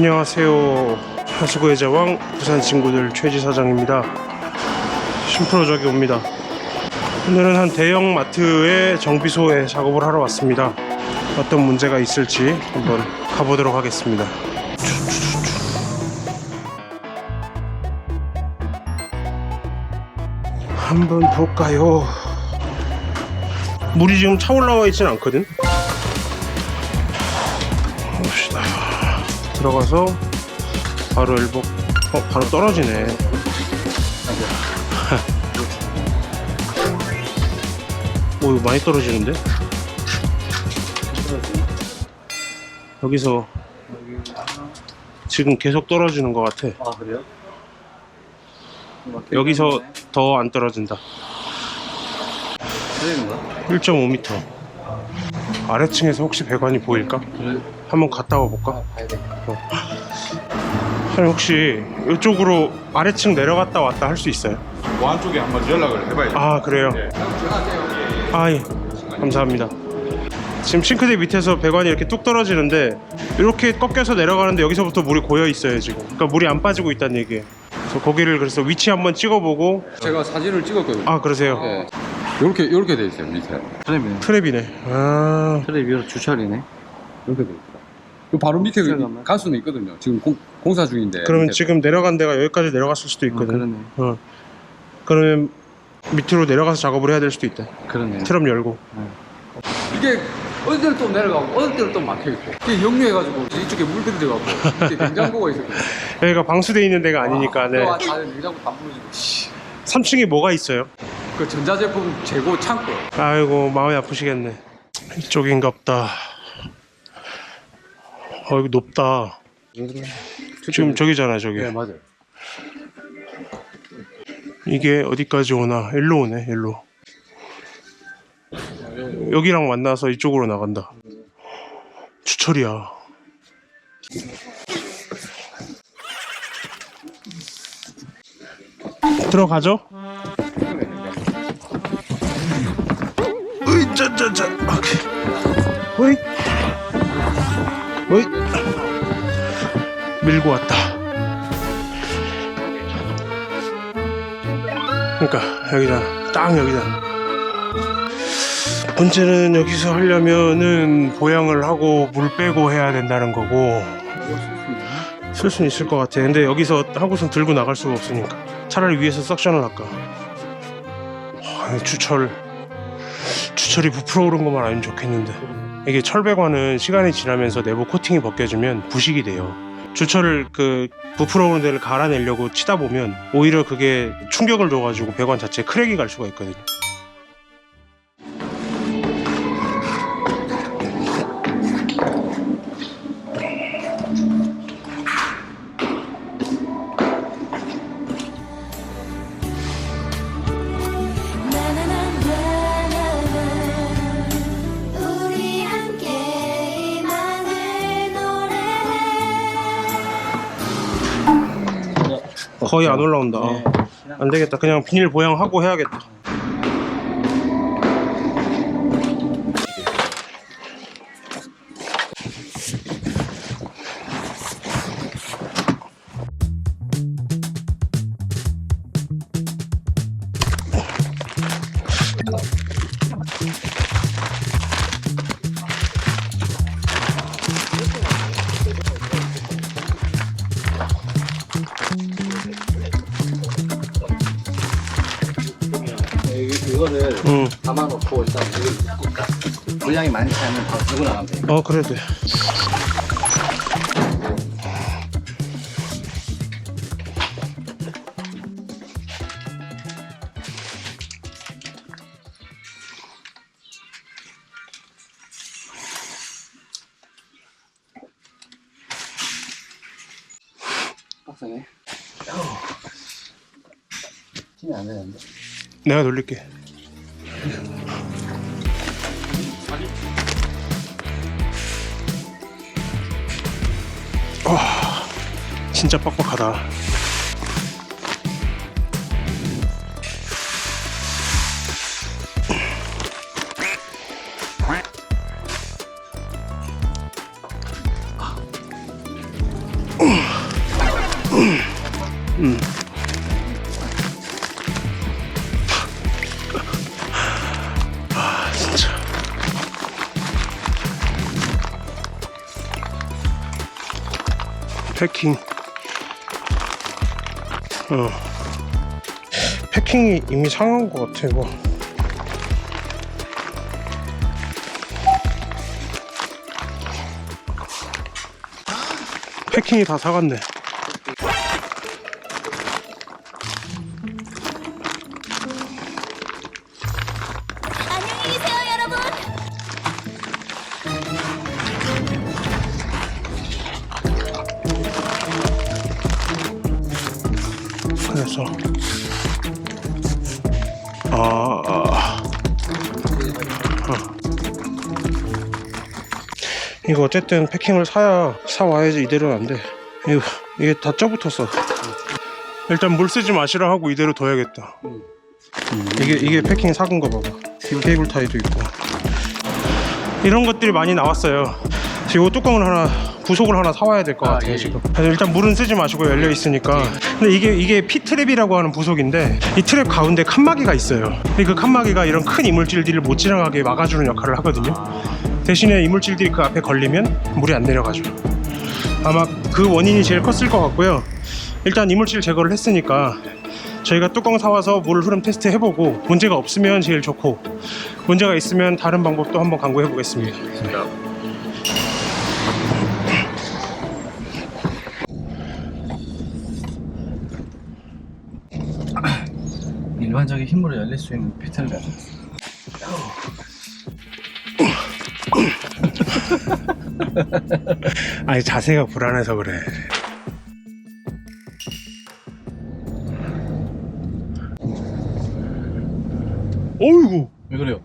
안녕하세요. 하수구의 제왕 부산 친구들 최지 사장입니다. 심프로적이 옵니다. 오늘은 한 대형 마트의 정비소에 작업을 하러 왔습니다. 어떤 문제가 있을지 한번 가보도록 하겠습니다. 한번 볼까요? 물이 지금 차 올라와 있진 않거든. 봅시다. 들어가서 바로 일복. 어, 바로 떨어지네. 오, 이거 많이 떨어지는데? 여기서 지금 계속 떨어지는 것 같아. 아 그래요? 여기서 더 안 떨어진다. 그래인가? 1.5m. 아래층에서 혹시 배관이 보일까? 그래? 한번 갔다 와 볼까? 아 봐야 돼. 사장님 혹시 이쪽으로 아래층 내려갔다 왔다 할 수 있어요? 보안 쪽에 한번 연락을 해봐야죠. 아 그래요? 아 예. 감사합니다. 지금 싱크대 밑에서 배관이 이렇게 뚝 떨어지는데 이렇게 꺾여서 내려가는데 여기서부터 물이 고여 있어요 지금. 그러니까 물이 안 빠지고 있다는 얘기예요. 그래서 거기를 그래서 위치 한번 찍어보고 제가 사진을 찍었거든요. 아 그러세요? 예. 요렇게 요렇게 돼 있어요 밑에. 트랩이네. 트랩이네. 아 트랩 위로 주철이네. 이렇게 돼 있어요. 요 바로 밑에 그 잠깐만. 가수는 있거든요. 지금 공, 공사 중인데. 그러면 밑에. 지금 내려간 데가 여기까지 내려갔을 수도 어, 있거든. 그러네. 어. 그러면 밑으로 내려가서 작업을 해야 될 수도 있다. 그러네. 트럼 열고. 이게 어느 때는 또 내려가고 어느 때는 또 막혀 있고. 이게 역류해가지고 이쪽에 물들이 들어가고 이게 냉장고가 있었거든요. 여기가 방수돼 있는 데가 아니니까. 네. 아, 다 냉장고 다 부러지고. 씨. 3층에 뭐가 있어요? 그 전자제품 재고 창고. 아이고 마음이 아프시겠네. 이쪽인가 보다. 어 여기 높다. 지금 저기잖아 저기. 네 맞아요. 이게 어디까지 오나? 일로 오네 일로. 여기랑 만나서 이쪽으로 나간다. 추철이야. 들어가죠? 으이 짜짜짜 오케이. 으이 으이 밀고 왔다. 그러니까 여기다 딱 여기다. 문제는 여기서 하려면은 보양을 하고 물 빼고 해야 된다는 거고 쓸 수는 있을 것 같아. 근데 여기서 하고선 들고 나갈 수가 없으니까 차라리 위에서 석션을 할까. 아, 추철 추철이 부풀어 오른 것만 아니면 좋겠는데 이게 철배관은 시간이 지나면서 내부 코팅이 벗겨지면 부식이 돼요. 주철을 그 부풀어 오는 데를 갈아내려고 치다 보면 오히려 그게 충격을 줘가지고 배관 자체에 크랙이 갈 수가 있거든요. 거의 안 올라온다. 안 되겠다. 그냥 비닐 보양하고 해야겠다. 물량이 많지 않으면 바로 들고 나가면 돼. 어 그래도 돼. 빡세네. 힘이 안 되는데. 내가 돌릴게. 진짜 빡빡하다. 음. 아 진짜. 패킹. 어. 패킹이 이미 상한 것 같아 이거. 패킹이 다 사갔네. 그래서. 아, 아. 어. 이거 어쨌든 패킹을 사야 사 와야지 이대로는 안돼. 이거 이게 다 쪄붙었어 일단 물 쓰지 마시라 하고 이대로 둬야겠다. 이게 이게 패킹 사은 거 봐봐. 케이블 타이도 있고. 이런 것들이 많이 나왔어요. 지금 이 뚜껑을 하나 부속을 하나 사와야 될 것 아, 같아요 예. 지금. 그래서 일단 물은 쓰지 마시고 열려 있으니까. 근데 이게 이게 피트랩이라고 하는 부속인데 이 트랩 가운데 칸막이가 있어요. 근데 그 칸막이가 이런 큰 이물질들을 못 지나가게 막아주는 역할을 하거든요. 대신에 이물질들이 그 앞에 걸리면 물이 안 내려가죠. 아마 그 원인이 제일 컸을 것 같고요. 일단 이물질 제거를 했으니까 저희가 뚜껑 사와서 물 흐름 테스트 해보고 문제가 없으면 제일 좋고 문제가 있으면 다른 방법도 한번 강구해 보겠습니다 일반적인 힘으로 열릴 수 있는 패턴을 가지고. 아니 자세가 불안해서 그래. 어이구 왜 그래요?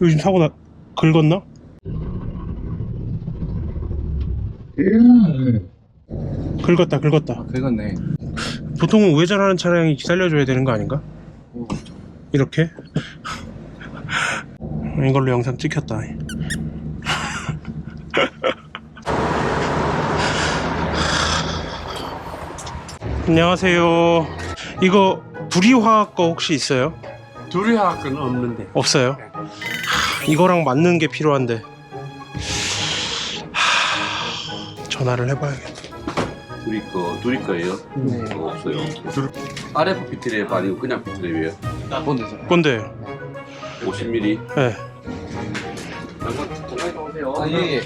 요즘 사고 나 긁었나? 긁었다 긁었다. 그건네. 보통은 우회전하는 차량이 기다려줘야 되는 거 아닌가? 이렇게? 이걸로 영상 찍혔다. 안녕하세요. 이거 두리화 거 혹시 있어요? 두리학은 없는데 없어요? 하, 이거랑 맞는 게 필요한데. 하, 전화를 해봐야겠다. 둘이 거 둘이 거예요? 네. 어, 없어요. RF 비트랩 아니고 그냥 비트랩이에요. 뭔데요? 50mm. 네. 아, 예, 예.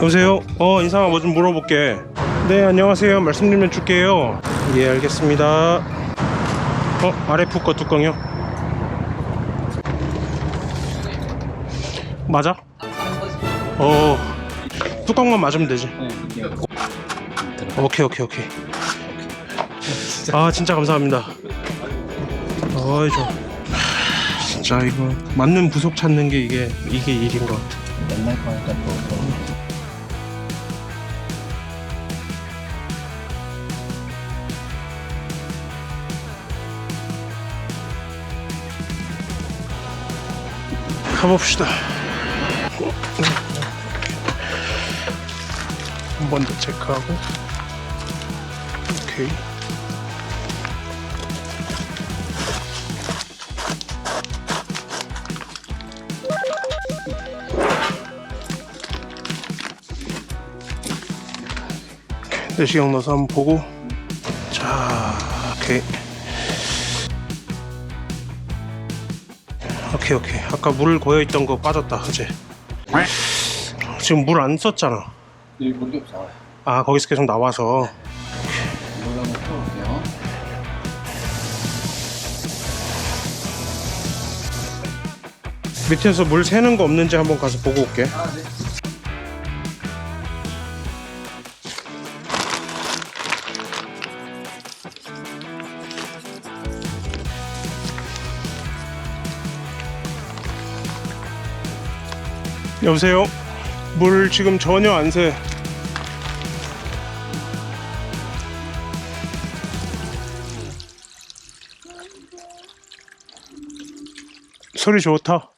여보세요? 어 인상아 뭐 좀 물어볼게 네 안녕하세요 말씀 좀 해줄게요 예 알겠습니다 어 RF 거 뚜껑이요? 맞아? 어 뚜껑만 맞으면 되지 오케이 오케이 오케이 아 진짜 감사합니다 어이 좀 진짜 이거 맞는 부속 찾는 게 이게 이게 일인 것 같아 옛날 거니까 또. 또. 가봅시다. 한 번 더 체크하고. 오케이. 내시경 넣어서 한번 보고. 자, 오케이. 오케이 오케이 아까 물 고여있던 거 빠졌다 그제 지금 물 안 썼잖아 여기 물이 없어. 아 거기서 계속 나와서 물 한번 풀어볼게요. 밑에서 물 새는 거 없는지 한번 가서 보고 올게 여보세요 물 지금 전혀 안 새 소리 좋다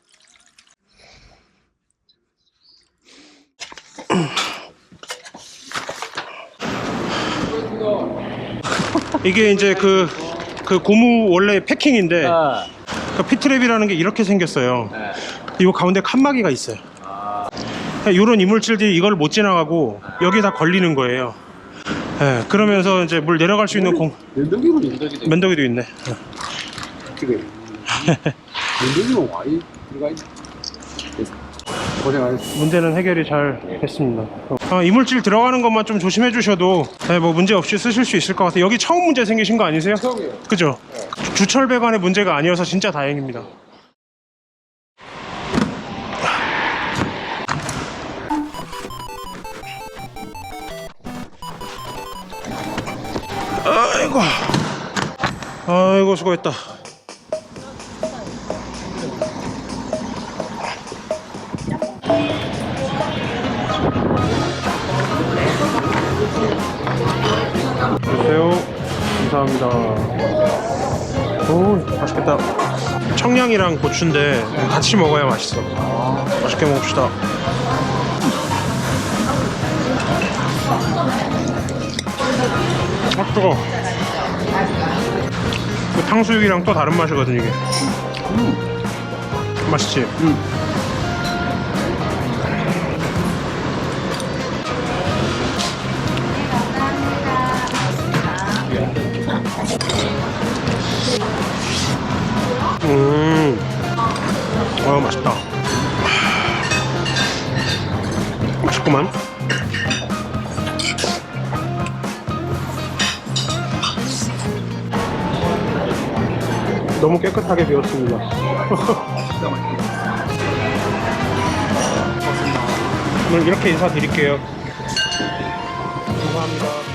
이게 이제 그, 그 고무 원래 패킹인데 아, 그 피트랩이라는 게 이렇게 생겼어요. 네. 이 가운데 칸막이가 있어요. 이런 이물질들이 이걸 못 지나가고 여기 다 걸리는 거예요. 예, 그러면서 이제 물 내려갈 수 있는 공 면도기는 면도기 면도기도 있네. 되게 면도기는 와이 들어가 있네. 고생하셨습니다. 문제는 해결이 잘 됐습니다. 아, 이물질 들어가는 것만 좀 조심해 주셔도 네, 뭐 문제 없이 쓰실 수 있을 것 같아요. 여기 처음 문제 생기신 거 아니세요? 처음이에요. 그죠? 주철 배관의 문제가 아니어서 진짜 다행입니다. 아이고, 아이고 수고했다. 주세요. 감사합니다. 오, 맛있겠다. 청양이랑 고추인데 같이 먹어야 맛있어. 맛있게 먹읍시다. 아, 뜨거. 그 탕수육이랑 또 다른 맛이거든 이게. 맛있지. 음, 깨끗하게 비웠습니다. 오늘 이렇게 인사드릴게요. 감사합니다.